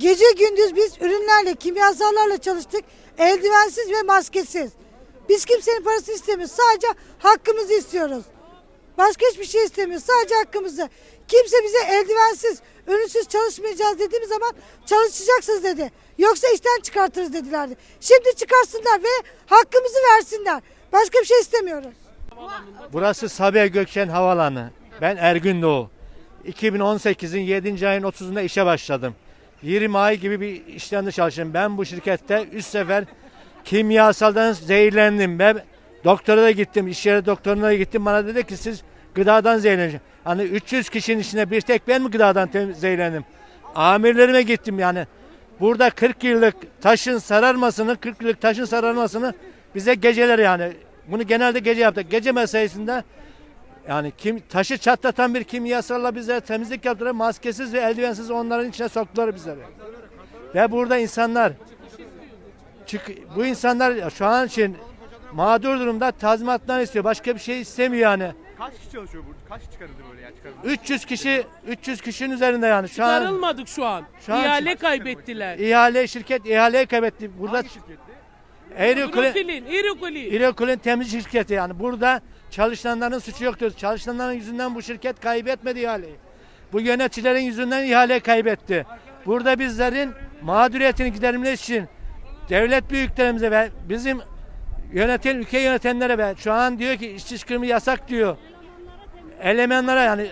Gece gündüz biz ürünlerle, kimyasallarla çalıştık. Eldivensiz ve maskesiz. Biz kimsenin parasını istemiyoruz. Sadece hakkımızı istiyoruz. Başka hiçbir şey istemiyoruz. Sadece hakkımızı. Kimse bize eldivensiz, ürünsüz çalışmayacağız dediğimiz zaman çalışacaksınız dedi. Yoksa işten çıkartırız dedilerdi. Şimdi çıkarsınlar ve hakkımızı versinler. Başka bir şey istemiyoruz. Burası Sabiha Gökçen Havalanı. Ben Ergün Doğu. 2018'in 7. ayın 30'unda işe başladım. 20 ay gibi bir işlemde çalıştım. Ben bu şirkette 3 sefer kimyasaldan zehirlendim. Ben doktora da gittim. iş yeri doktoruna da gittim. Bana dedi ki siz gıdadan zehirlendiniz. Hani 300 kişinin içinde bir tek ben mi gıdadan zehirlendim? Amirlerime gittim yani. Burada 40 yıllık taşın sararmasını, 40 yıllık taşın sararmasını bize geceler yani. Bunu genelde gece yaptık. Gece mesaisinde yani kim taşı çatlatan bir kimyasalla bize temizlik yaptılar. Maskesiz ve eldivensiz onların içine soktular bizleri. Ve burada insanlar çık, bu insanlar şu an için mağdur durumda tazminatlar istiyor. Başka bir şey istemiyor yani. Kaç kişi çalışıyor burada? Kaç çıkarıldı böyle ya çıkarıldı? 300 kişi 300 kişinin üzerinde yani şu an Çıkarılmadık şu an. Şu an İhale kaybettiler. ihale şirket ihaleyi kaybetti. Burada Hangi şirketti? Eyrikule İrokulin, İrokulin. İrokul'ün temiz şirketi yani burada çalışanların suçu yok diyoruz. Çalışanların yüzünden bu şirket kaybetmedi ihaleyi. Bu yöneticilerin yüzünden ihale kaybetti. Burada bizlerin mağduriyetini giderilmesi için devlet büyüklerimize ve bizim yöneten ülke yönetenlere ve şu an diyor ki işçi çıkarımı yasak diyor. Elemanlara yani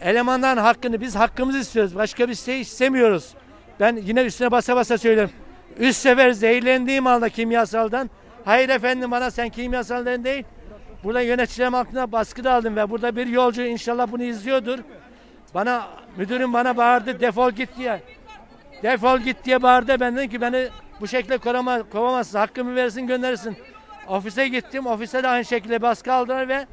elemanların hakkını biz hakkımızı istiyoruz. Başka bir şey istemiyoruz. Ben yine üstüne basa basa söylüyorum. Üç sefer zehirlendiğim halde kimyasaldan. Hayır efendim bana sen kimyasaldan değil. Burada yöneticilerim hakkında baskı da aldım ve burada bir yolcu inşallah bunu izliyordur. Bana müdürüm bana bağırdı defol git diye. Defol git diye bağırdı. Ben dedim ki beni bu şekilde korama, kovamazsın. Hakkımı verirsin gönderirsin. Ofise gittim. Ofise de aynı şekilde baskı aldılar ve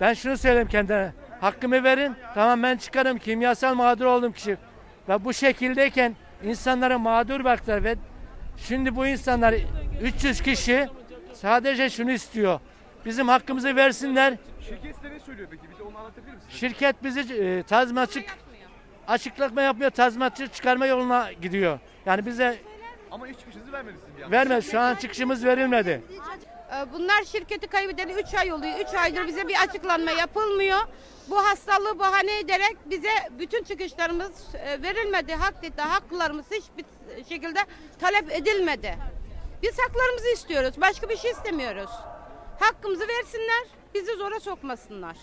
ben şunu söyleyeyim kendine. Hakkımı verin. Tamam ben çıkarım. Kimyasal mağdur oldum kişi. Ve bu şekildeyken insanlara mağdur baktılar ve şimdi bu insanlar 300 kişi sadece şunu istiyor. Bizim hakkımızı versinler. Şirket size ne söylüyor peki? Bir de onu anlatabilir misiniz? Şirket bizi e, tazminatçı açıklama yapmıyor. Tazminatçı çıkarma yoluna gidiyor. Yani bize Ama iş çıkışınızı vermediniz anda. vermez. Şu an çıkışımız verilmedi. Ee, Bunlar şirketi kaybedeli 3 ay oluyor. 3 aydır bize bir açıklanma yapılmıyor. Bu hastalığı bahane ederek bize bütün çıkışlarımız e, verilmedi. Hak dedi, haklarımız hiçbir şekilde talep edilmedi. Biz haklarımızı istiyoruz. Başka bir şey istemiyoruz. Hakkımızı versinler, bizi zora sokmasınlar.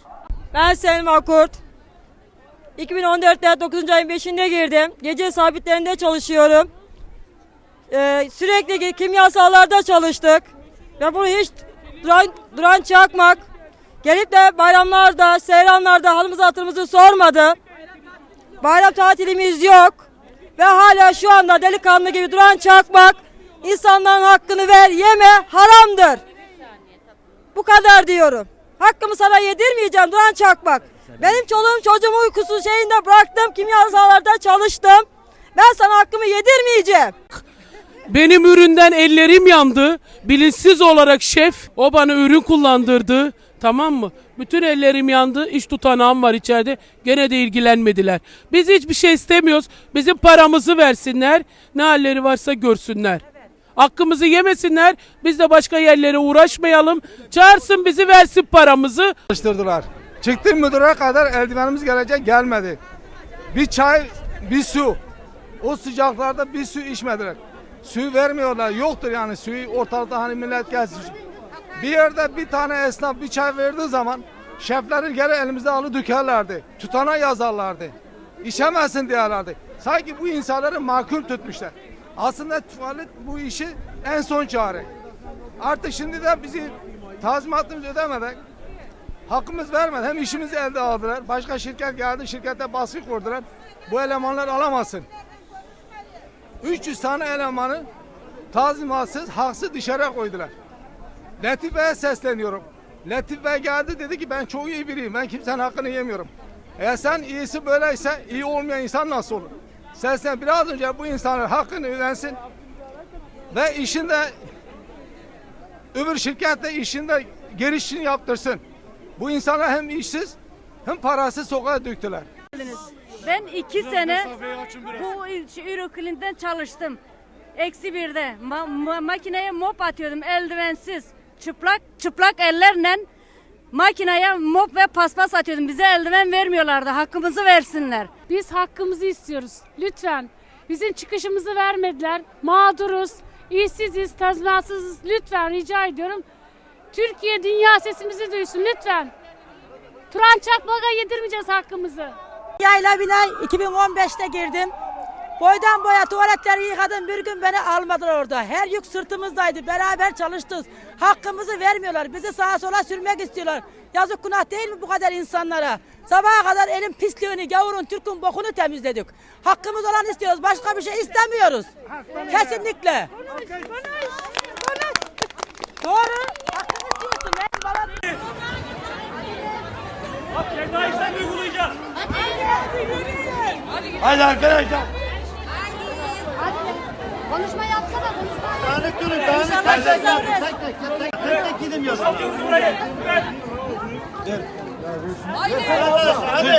Ben Selma Kurt. 2014'te 9. ayın 5'inde girdim. Gece sabitlerinde çalışıyorum. Ee, sürekli kimyasallarda çalıştık. Ve bunu hiç duran, duran çakmak. Gelip de bayramlarda, seyranlarda halımızı hatırımızı sormadı. Bayram tatilimiz yok. Ve hala şu anda delikanlı gibi duran çakmak. insanların hakkını ver, yeme, haramdır. Bu kadar diyorum. Hakkımı sana yedirmeyeceğim Duran Çakmak. Benim çoluğum çocuğum uykusu şeyinde bıraktım. Kimyasallarda çalıştım. Ben sana hakkımı yedirmeyeceğim. Benim üründen ellerim yandı. Bilinçsiz olarak şef o bana ürün kullandırdı. Tamam mı? Bütün ellerim yandı. İş tutanağım var içeride. Gene de ilgilenmediler. Biz hiçbir şey istemiyoruz. Bizim paramızı versinler. Ne halleri varsa görsünler. Hakkımızı yemesinler. Biz de başka yerlere uğraşmayalım. Çağırsın bizi versin paramızı. çalıştırdılar. Çıktım müdüre kadar eldivenimiz gelecek gelmedi. Bir çay, bir su. O sıcaklarda bir su içmediler. Suyu vermiyorlar. Yoktur yani suyu ortalıkta hani millet gelsin. Bir yerde bir tane esnaf bir çay verdiği zaman şefleri geri elimizde alıp dökerlerdi. Tutana yazarlardı. İçemezsin diyorlardı. Sanki bu insanları mahkum tutmuşlar. Aslında tuvalet bu işi en son çare. Artık şimdi de bizi tazminatımızı ödemeden hakkımız vermedi. Hem işimizi elde aldılar. Başka şirket geldi. Şirkete baskı kurdular. Bu elemanlar alamazsın. 300 tane elemanı tazminatsız, haksız dışarıya koydular. Latif Bey'e sesleniyorum. Latif Bey geldi dedi ki ben çok iyi biriyim. Ben kimsenin hakkını yemiyorum. Eğer sen iyisi böyleyse iyi olmayan insan nasıl olur? Seslen biraz önce bu insanlar hakkını ödensin ve işinde öbür şirkette işinde girişini yaptırsın. Bu insanlar hem işsiz hem parasız sokağa döktüler. Ben iki sene bu Üroklin'den çalıştım. Eksi birde. Ma- ma- makineye mop atıyordum eldivensiz. Çıplak çıplak ellerle makineye mop ve paspas atıyordum. Bize eldiven vermiyorlardı. Hakkımızı versinler. Biz hakkımızı istiyoruz. Lütfen. Bizim çıkışımızı vermediler. Mağduruz, işsiziz, tazminatsızız. Lütfen rica ediyorum. Türkiye dünya sesimizi duysun lütfen. Turan Çakmak'a yedirmeyeceğiz hakkımızı. Yayla binay 2015'te girdim. Boydan boya tuvaletleri yıkadım. Bir gün beni almadılar orada. Her yük sırtımızdaydı. Beraber çalıştık. Hakkımızı vermiyorlar. Bizi sağa sola sürmek istiyorlar. Yazık günah değil mi bu kadar insanlara? Sabaha kadar elin pisliğini, gavurun, Türk'ün bokunu temizledik. Hakkımız olan istiyoruz. Başka bir şey istemiyoruz. Kesinlikle. Doğru. Hakkını istiyorsun. Ben bana... Haydi arkadaşlar. Konuşma yapsana konuşma. Dağınık durun. Dağınık tek tek tek tek tek tek tek gidin ya. Hadi. Hadi.